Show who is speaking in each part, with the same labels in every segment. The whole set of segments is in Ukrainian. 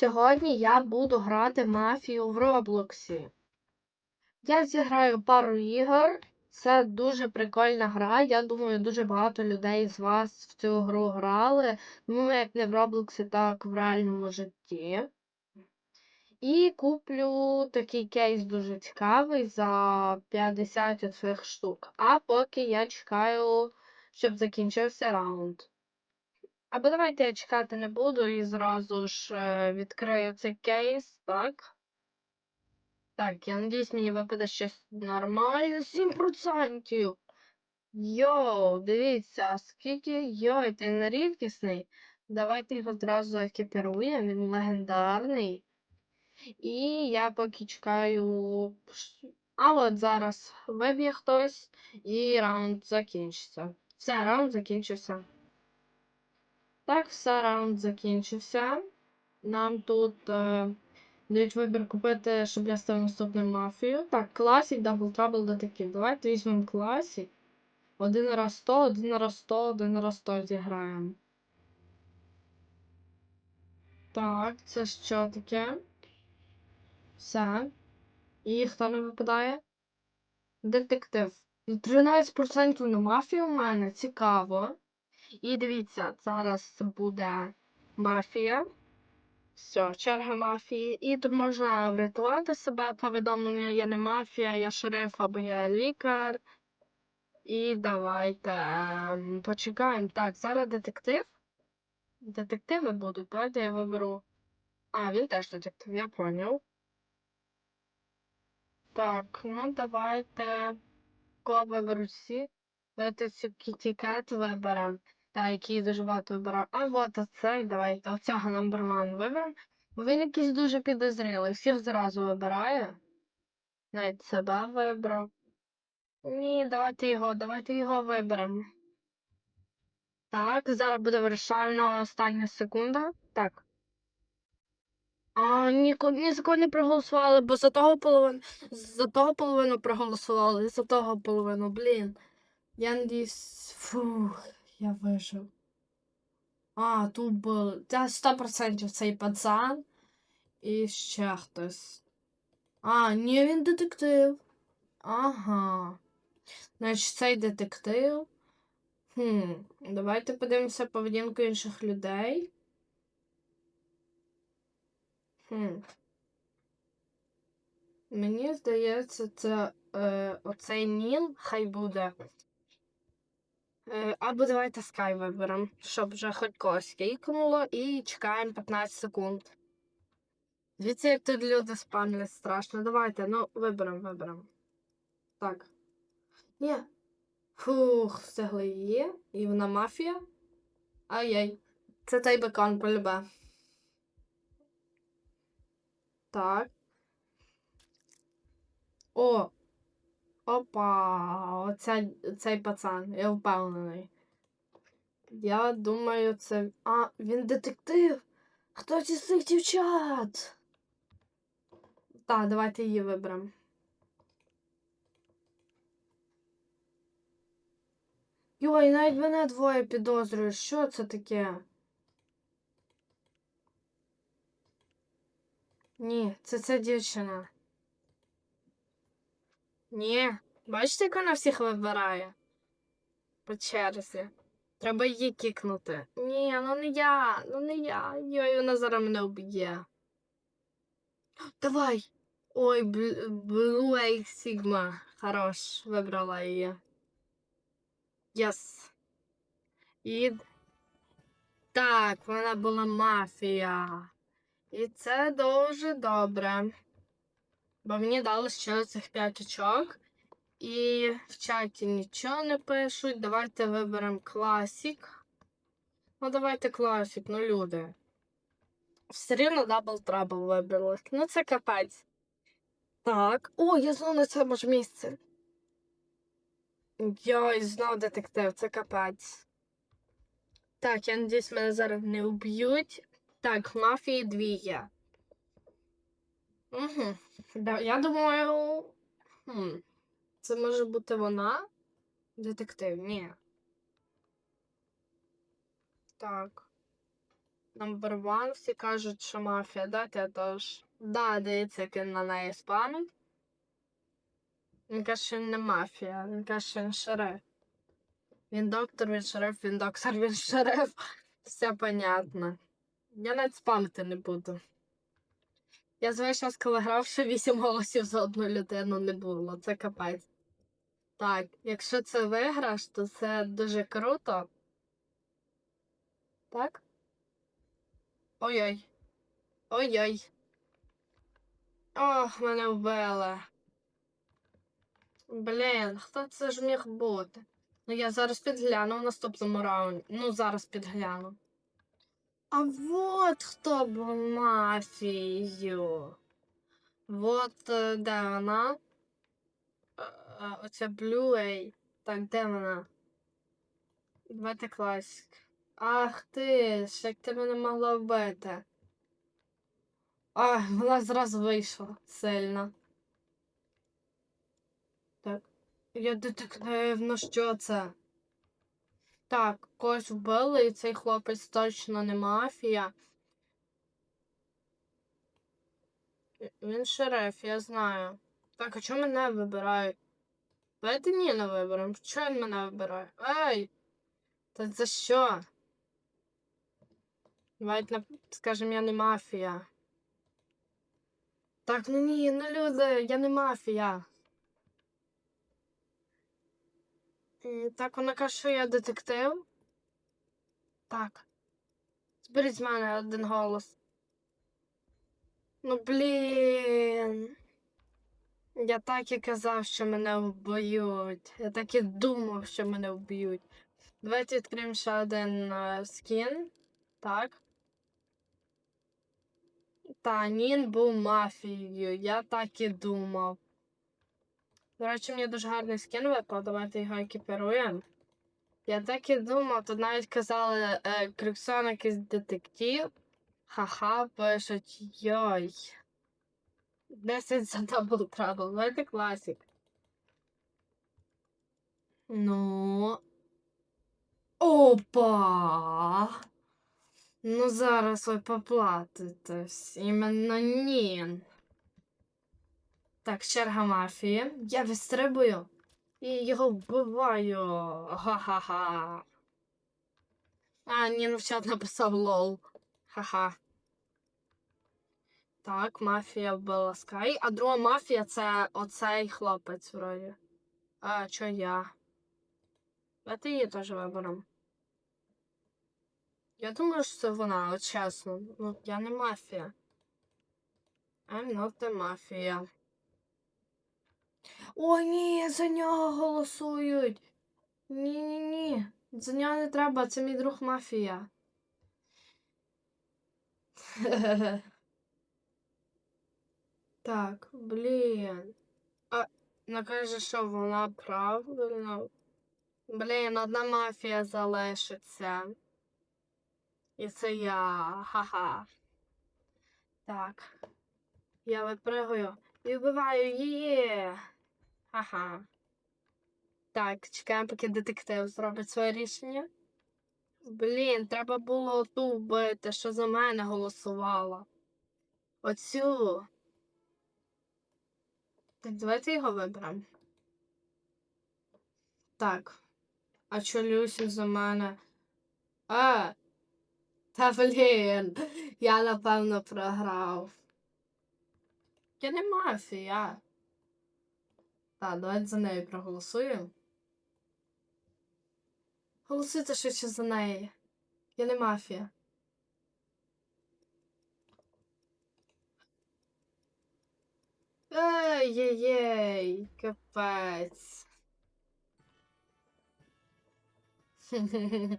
Speaker 1: Сьогодні я буду грати мафію в Роблоксі. Я зіграю пару ігор. Це дуже прикольна гра. Я думаю, дуже багато людей з вас в цю гру грали. Ну, як не в Роблоксі, так в реальному житті. І куплю такий кейс дуже цікавий за 50 оцих штук. А поки я чекаю, щоб закінчився раунд. Або давайте я чекати не буду і зразу ж е, відкрию цей кейс, так? Так, я надіюсь, мені випаде щось нормальне. 7%. Йоу, дивіться, скільки. Йой, ти не рідкісний. Давайте його зразу екіпіруємо, він легендарний. І я поки чекаю. А от зараз виб'є хтось, і раунд закінчиться. Все, раунд закінчився. Так, все, раунд закінчився. Нам тут е, дають вибір купити, щоб я став наступним мафією. Так, класік, Double Trouble детектив. Давайте візьмемо класік. Один раз 100, один раз 100, один раз 100 зіграємо. Так, це що таке? Все. І хто не випадає? Детектив. 13% на мафію в мене. Цікаво. І дивіться, зараз буде мафія. Все, черга мафії. І тут можна врятувати себе повідомлення, я не мафія, я шериф або я лікар. І давайте ем, почекаємо. Так, зараз детектив. Детективи будуть. Давайте я виберу. А, він теж детектив, я поняв. Так, ну давайте. Кого виберуть всі? Давайте кітікет виберемо. Який дуже багато вибирав. А от оцей, давайте, оцього number one виберемо. Він якийсь дуже підозрілий, всіх зразу вибирає. Навіть себе вибрав. Ні, давайте його, давайте його виберемо. Так, зараз буде вирішальна остання секунда. Так. А, ні, ні за кого не проголосували, бо за того половину, за того половину проголосували, за того половину, блін. Я надіюсь, фух, я вижив. А, тут був. Це 100% цей пацан. І ще хтось. А, ні, він детектив. Ага. Значить, цей детектив. Хм, давайте подивимося поведінку інших людей. Хм. Мені здається, це е, оцей Ніл хай буде. Е, або давайте Sky виберемо, щоб вже хоч когось кікнуло, і чекаємо 15 секунд. Дивіться, як тут люди спамлять страшно. Давайте, ну, виберемо, виберемо. Так. Ні. Фух, встигли її. І вона мафія. Ай-яй. Це той бекон полюбе. Так. О! Опа! Оця, цей пацан, я впевнений. Я думаю, це. А, він детектив! Хто ці з цих дівчат? Так, давайте її виберемо. Йой, навіть мене двоє підозрюють. Що це таке? Ні, це ця дівчина. Ні, бачите, як вона всіх вибирає? По черзі. Треба її кікнути. Ні, ну не я, ну не я. Йой, вона зараз мене вб'є. Давай. Ой, Lake Sigma. Хорош, вибрала її. Єс. І. Так, вона була мафія. І це дуже добре. Бо мені дали ще цих 5 очок. І в чаті нічого не пишуть. Давайте виберемо класік. Ну, давайте класік, ну люди. Все рівно дабл трабл вибрали. Ну, це капець. Так. О, я знову на цьому ж місці. Йой, знов детектив, це капець. Так, я надіюсь, мене зараз не вб'ють. Так, мафії дві є. Угу. Я думаю. Хм. Це може бути вона? Детектив, ні. Так. Number one, всі кажуть, що мафія, да, я теж. Да, дивіться, як він на неї спамить. Він каже, що він не мафія, він каже, що він шериф. Він доктор, він шериф, він доктор, він шериф. Все понятно. Я навіть спамити не буду. Я звичайно, коли грав, що 8 голосів за одну людину не було. Це капець. Так, якщо це виграш, то це дуже круто. Так? Ой-ой. Ой-ой. Ох, мене вбили. Блін, хто це ж міг бути? Ну я зараз підгляну в наступному раунді. Ну, зараз підгляну. А вот хто був мафією. Вот де вона. Оця Blue Так, де вона? Давайте класик. Ах ти ж, як ти мене могла вбити. А, вона зразу вийшла сильно. Так. Я детектив, ну що це? Так, когось вбили, і цей хлопець точно не мафія. Він шериф, я знаю. Так, а чому мене вибирають? Давайте ні не виберемо. Чого він мене вибирає? Ей! Та за що? Давайте скажемо, я не мафія. Так, ну ні, ну люди, я не мафія. М, Так, вона каже, що я детектив. Так. Зберіть з мене один голос. Ну, блін. Я так і казав, що мене вб'ють. Я так і думав, що мене вб'ють. Давайте відкриємо ще один е, скін. Так. Та, Нін був мафією. Я так і думав. До речі, мені дуже гарний скін випав, давайте його екіпіруємо. Я так і думав, тут навіть казали е, Криксон якийсь детектив. Ха-ха, пишуть йой. 10 за дабл трабл. Давайте класик. Ну. Опа! Ну зараз ви поплатитесь. Іменно ні. Так, черга мафії. Я вистрибую і його вбиваю. Ха-ха-ха. А, ні, ну чат написав лол. Ха-ха. Так, мафія вбила Скай. А друга мафія це оцей хлопець вроді. А, чо я? Давайте її теж виберемо. Я думаю, що це вона, от чесно. Ну, я не мафія. I'm not the mafia. О, ні, за нього голосують. Ні-ні-ні. За нього не треба, це мій друг мафія. Так, блін. А, ну каже, що вона правильно. Блін, одна мафія залишиться. І це я. Ха-ха. Так. Я випригую і вбиваю її. Ха-ха. Так, чекаємо, поки детектив зробить своє рішення. Блін, треба було ту вбити, що за мене голосувала. Оцю. Так, давайте його виберемо. Так. А чо Люсі за мене? А! Та блін, я напевно програв. Я не мафія. Так, давайте за нею проголосуємо. Голосуйте швидше за неї. Я не мафія. Ей-єй-єй, капець.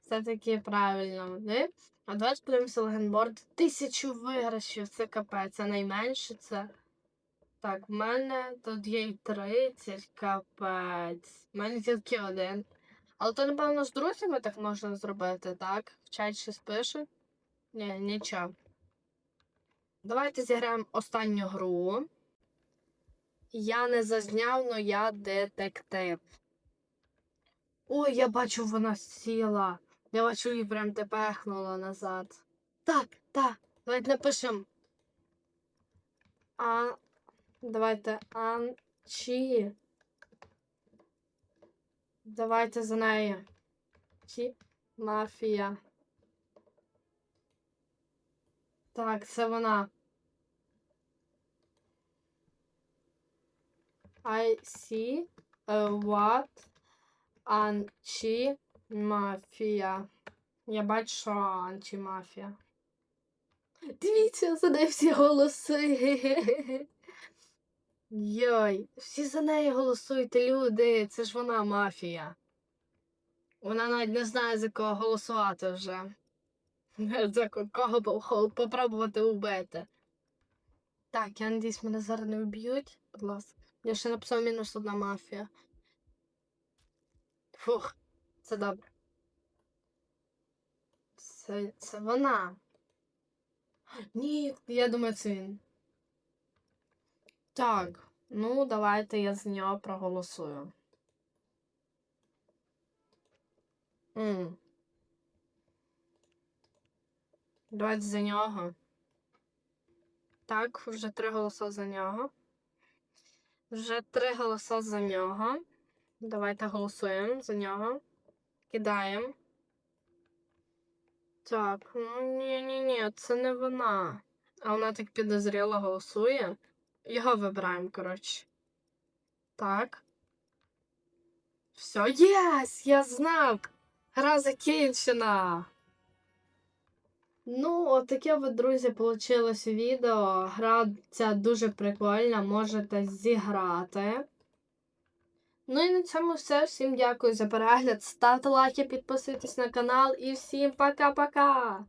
Speaker 1: Все-таки правильно. Не? А давайте подивимося легенборд. Тисячу виграшів, це капець, це найменше це. Так, в мене тут є й 30, капець. В мене тільки один. Але то, напевно, з друзями так можна зробити, так? В чат щось пише? Ні, нічого. Давайте зіграємо останню гру. Я не зазняв, но я детектив. Ой, я бачу, вона сіла. Я бачу, її прям тепехнула назад. Так, так. Давайте напишемо. А. Давайте. Анчі. Давайте за нею. Чі. Мафія. Так, це вона. I see what мафія. Я бачу, що антимафія. Дивіться, за неї всі голоси. Йой, всі за неї голосують люди. Це ж вона мафія. Вона навіть не знає, за кого голосувати вже. За кого попробувати убити. Так, я надіюсь, мене зараз не вб'ють. Будь ласка. Я ще написав мінус одна мафія. Фух, це добре. Це, це вона. Ні, я думаю, це він. Так, ну давайте я за нього проголосую. М. Давайте за нього. Так, вже три голоса за нього. Вже три голоса за нього. Давайте голосуємо за нього. Кидаємо. Так, ну ні, ні, ні, це не вона. А вона так підозріло голосує. Його вибираємо, коротше. Так. Все, єс! Я знав! Гра закінчена. Ну, от таке от, друзі, вийшло відео. Гра ця дуже прикольна, можете зіграти. Ну і на цьому все. Всім дякую за перегляд. Ставте лайки, підписуйтесь на канал і всім пока-пока!